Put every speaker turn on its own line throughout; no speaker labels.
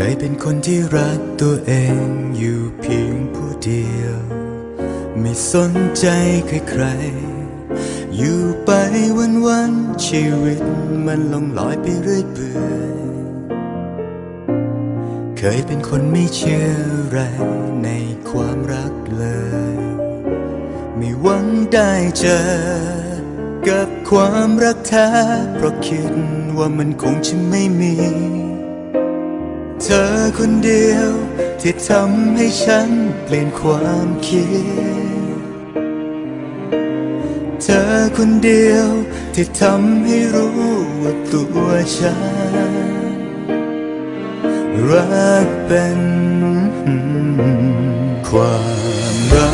คยเป็นคนที่รักตัวเองอยู่เพียงผู้เดียว ไม่สนใจใครๆ อยู่ไปวันๆ ชีวิตมันลงลอยไปเรื่อยเปื่อยเคยเป็นคนไม่เชื่ออะไรในความรักเลย ไม่หวังได้เจอ กับความรักแท้เพราะคิดว่ามันคงจะไม่มี เธอคนเดียว ที่ทำให้ฉันเปลี่ยนความคิด เธอคนเดียว ที่ทำให้รู้ว่าตัวฉัน รักเป็นความรั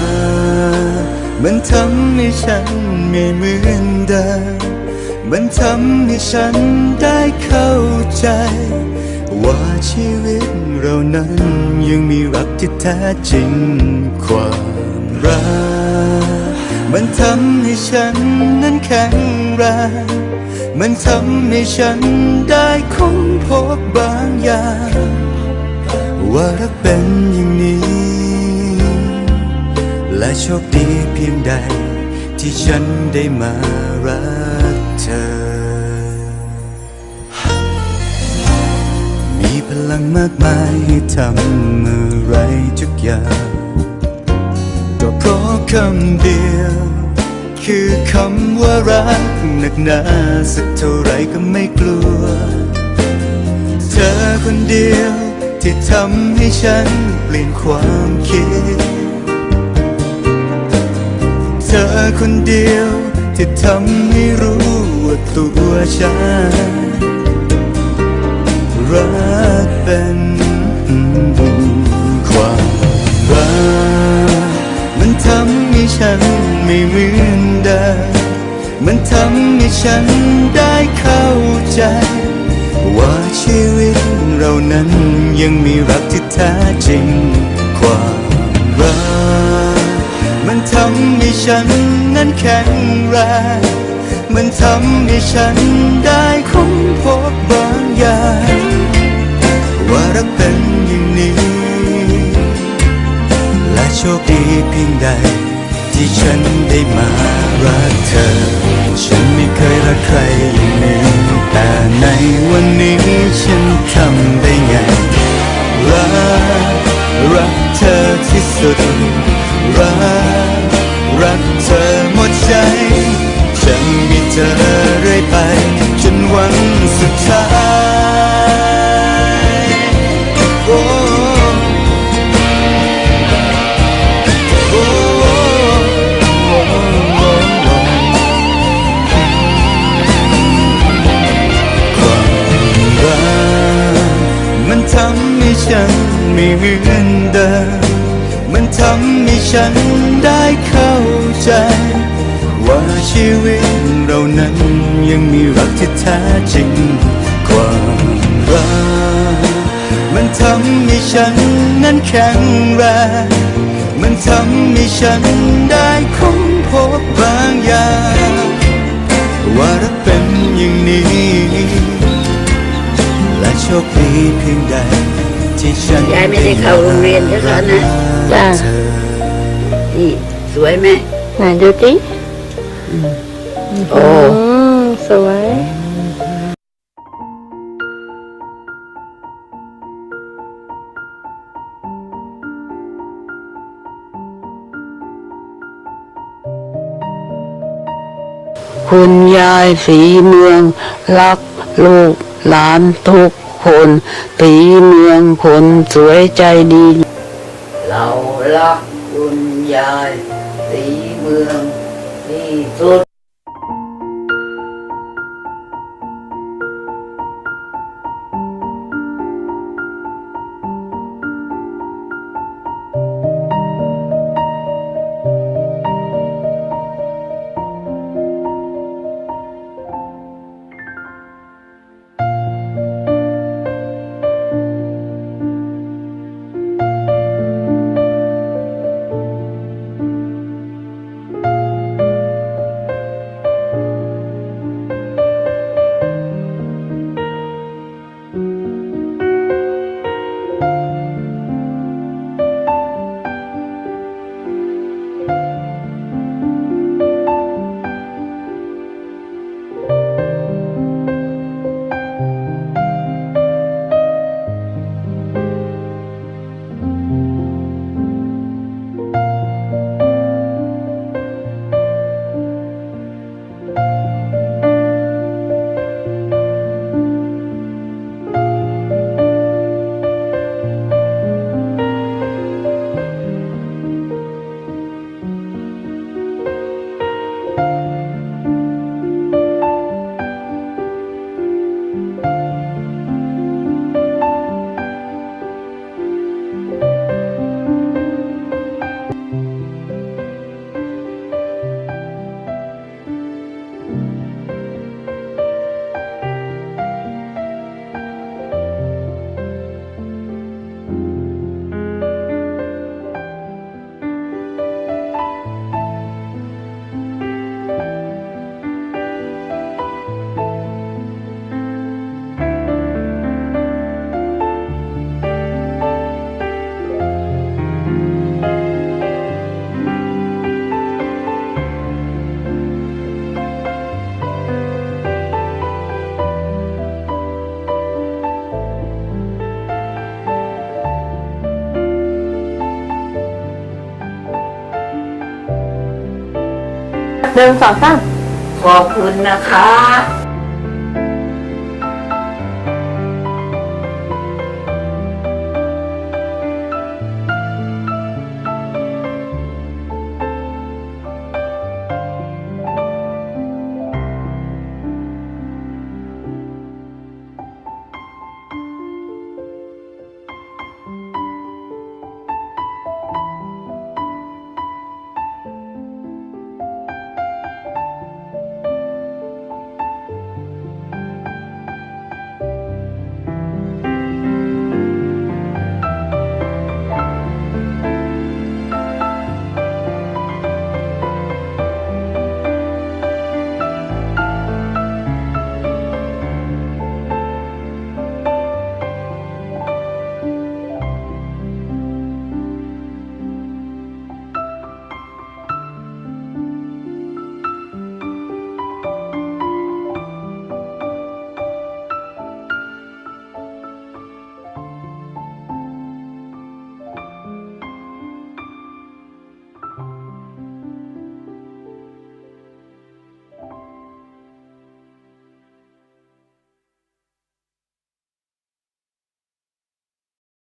ก มันทำให้ฉันไม่เหมือนเดิมมันทำให้ฉันได้เข้าใจว่า ชีวิตเรานั้นยังมีรักที่แท้จริงความรัก มันทำให้ฉันนั้นแข็งแรงมันทำให้ฉันได้ค้นพบบางอย่าง ว่ารักเป็นอย่างนี้ และโชคดีเพียงใดที่ฉันได้มารัก ลังมากมายให้ทำอะไรทุกอย่างก็เพราะคำเดียว คือคำว่ารักหนักหนาสักเท่าไรก็ไม่กลัว เธอคนเดียวที่ทำให้ฉันเปลี่ยนความคิด เธอคนเดียวที่ทำให้รู้ว่าตัวฉัน รักเป็นความรักมันทำให้ฉันไม่เหมือนเดิมมันทำให้ฉันได้เข้าใจ ว่าชีวิตเรานั้นยังมีรักที่แท้จริง ความรักมันทำให้ฉันนั้นแข็งแรงมันทำให้ฉันได้ค้นพบบางอย่าง ว่ารักเป็นอย่างนี้ และโชคดีเพียงใด ที่ฉันได้มารักเธอ ฉันไม่เคยรักใครอย่างนี้แต่ในวันนี้ฉันทำได้ไงรักรักเธอที่สุดรัก ไม่เหมือนเดิม มันทำให้ฉันได้เข้าใจ ว่าชีวิตเรานั้นยังมีรักที่แท้จริง ความรัก มันทำให้ฉันนั้นแข็งแรง มันทำให้ฉันได้ค้นพบบางอย่างว่ารักเป็นอย่างนี้ และโชคดีเพียงใด
ยายไม่ได้เข้าโรงเรียนใช่ไหมนะ
จ้า
เธอ
นี่สวยไหม
ไหนดูจิ
โอ้
อืมสวย
คุณยายสีเมือง รักลูกหลานทุก คนผีเมืองคนสวยใจดี เรารักคุณยายสีเมืองที่สุด
นึ่งสองสาม
ขอบคุณนะคะ